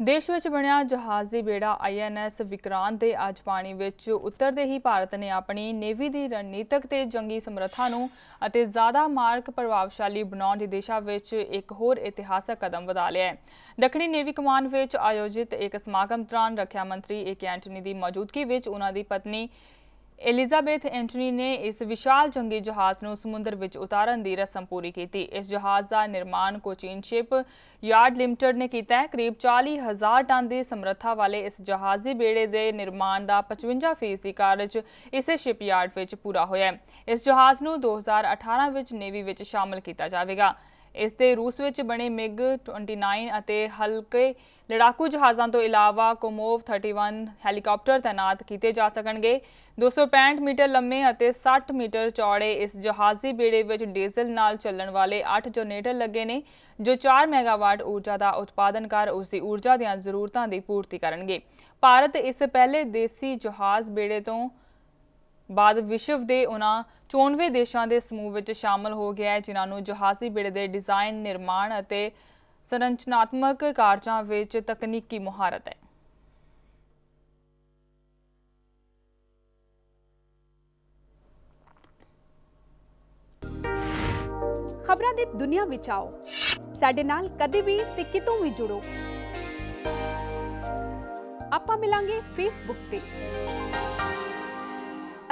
ਦੇਸ਼ ਵਿੱਚ ਬਣਿਆ ਜਹਾਜ਼ੀ ਬੇੜਾ ਆਈਐਨਐਸ ਵਿਕਰਾਂਤ ਦੇ ਅੱਜ ਪਾਣੀ ਵਿੱਚ ਉਤਰਦੇ ਹੀ ਭਾਰਤ ਨੇ ਆਪਣੀ ਨੇਵੀ ਦੀ ਰਣਨੀਤਕ ਤੇ ਜੰਗੀ ਸਮਰੱਥਾ ਨੂੰ ਅਤੇ ਜ਼ਿਆਦਾ ਮਾਰਕ ਪ੍ਰਭਾਵਸ਼ਾਲੀ ਬਣਾਉਣ ਦੀ ਦਿਸ਼ਾ ਵਿੱਚ ਇੱਕ ਹੋਰ ਇਤਿਹਾਸਕ ਕਦਮ ਵਧਾ ਲਿਆ ਹੈ। ਦੱਖਣੀ ਨੇਵੀ ਕਮਾਨ ਵਿੱਚ ਆਯੋਜਿਤ ਇੱਕ ਸਮਾਗਮ ਦੌਰਾਨ ਰੱਖਿਆ ਮੰਤਰੀ ਏ ਕੇ ਐਂਟਨੀ ਦੀ ਮੌਜੂਦਗੀ ਵਿੱਚ ਉਹਨਾਂ ਦੀ ਪਤਨੀ ਐਲਿਜ਼ਾਬੈਥ ਐਂਟਨੀ ਨੇ ਇਸ ਵਿਸ਼ਾਲ ਜੰਗੀ ਜਹਾਜ਼ ਨੂੰ ਸਮੁੰਦਰ ਵਿੱਚ ਉਤਾਰਨ ਦੀ ਰਸਮ ਪੂਰੀ ਕੀਤੀ। ਇਸ ਜਹਾਜ਼ ਦਾ ਨਿਰਮਾਣ ਕੋਚੀਨ ਸ਼ਿਪ ਯਾਰਡ ਲਿਮਟਿਡ ਨੇ ਕੀਤਾ ਹੈ। ਕਰੀਬ 40000 ਟਨ ਦੀ ਸਮਰੱਥਾ ਵਾਲੇ ਇਸ ਜਹਾਜ਼ੀ ਬੇੜੇ ਦੇ ਨਿਰਮਾਣ ਦਾ 55% ਫੀਸਦੀ ਕਾਰਜ ਇਸੇ ਸ਼ਿਪਯਾਰਡ ਵਿੱਚ ਪੂਰਾ ਹੋਇਆ ਹੈ। ਇਸ ਜਹਾਜ਼ ਨੂੰ 2018 ਵਿੱਚ ਨੇਵੀ ਵਿੱਚ ਸ਼ਾਮਲ ਕੀਤਾ ਜਾਵੇਗਾ। ਇਸ ਦੇ ਰੂਸ ਵਿੱਚ ਬਣੇ ਮਿਗ 29 ਅਤੇ ਹਲਕੇ ਲੜਾਕੂ ਜਹਾਜ਼ਾਂ ਤੋਂ ਇਲਾਵਾ ਕੋਮੋਵ 31 ਹੈਲੀਕਾਪਟਰ ਤਾਇਨਾਤ ਕੀਤੇ ਜਾ ਸਕਣਗੇ। 265 ਮੀਟਰ ਲੰਮੇ ਅਤੇ 60 ਮੀਟਰ ਚੌੜੇ ਇਸ ਜਹਾਜ਼ੀ ਬੇੜੇ ਵਿੱਚ ਡੀਜ਼ਲ ਨਾਲ ਚੱਲਣ ਵਾਲੇ 8 ਜਨਰੇਟਰ ਲੱਗੇ ਨੇ, ਜੋ 4 ਮੈਗਾਵਾਟ ਊਰਜਾ ਦਾ ਉਤਪਾਦਨ ਕਰ ਉਸ ਦੀ ਊਰਜਾ ਦੀਆਂ ਜ਼ਰੂਰਤਾਂ ਦੀ ਪੂਰਤੀ ਕਰਨਗੇ। ਭਾਰਤ ਇਸ ਪਹਿਲੇ ਦੇਸੀ ਜਹਾਜ਼ ਬੇੜੇ ਤੋਂ ਬਾਅਦ ਵਿਸ਼ਵ ਦੇ ਉਹਨਾਂ 94 ਦੇਸ਼ਾਂ ਦੇ ਸਮੂਹ ਵਿੱਚ ਸ਼ਾਮਲ ਹੋ ਗਿਆ ਹੈ, ਜਿਨ੍ਹਾਂ ਨੂੰ ਜਹਾਜ਼ੀ ਬੇੜੇ ਦੇ ਡਿਜ਼ਾਈਨ, ਨਿਰਮਾਣ ਅਤੇ ਸੰਰਚਨਾਤਮਕ ਕਾਰਜਾਂ ਵਿੱਚ ਤਕਨੀਕੀ ਮੁਹਾਰਤ ਹੈ। ਖਬਰਾਂ ਦੀ ਦੁਨੀਆ ਵਿੱਚ ਆਓ। ਸਾਡੇ ਨਾਲ ਕਦੇ ਵੀ ਤੇ ਕਿਤੋਂ ਵੀ ਜੁੜੋ। ਆਪਾਂ ਮਿਲਾਂਗੇ ਫੇਸਬੁੱਕ ਤੇ।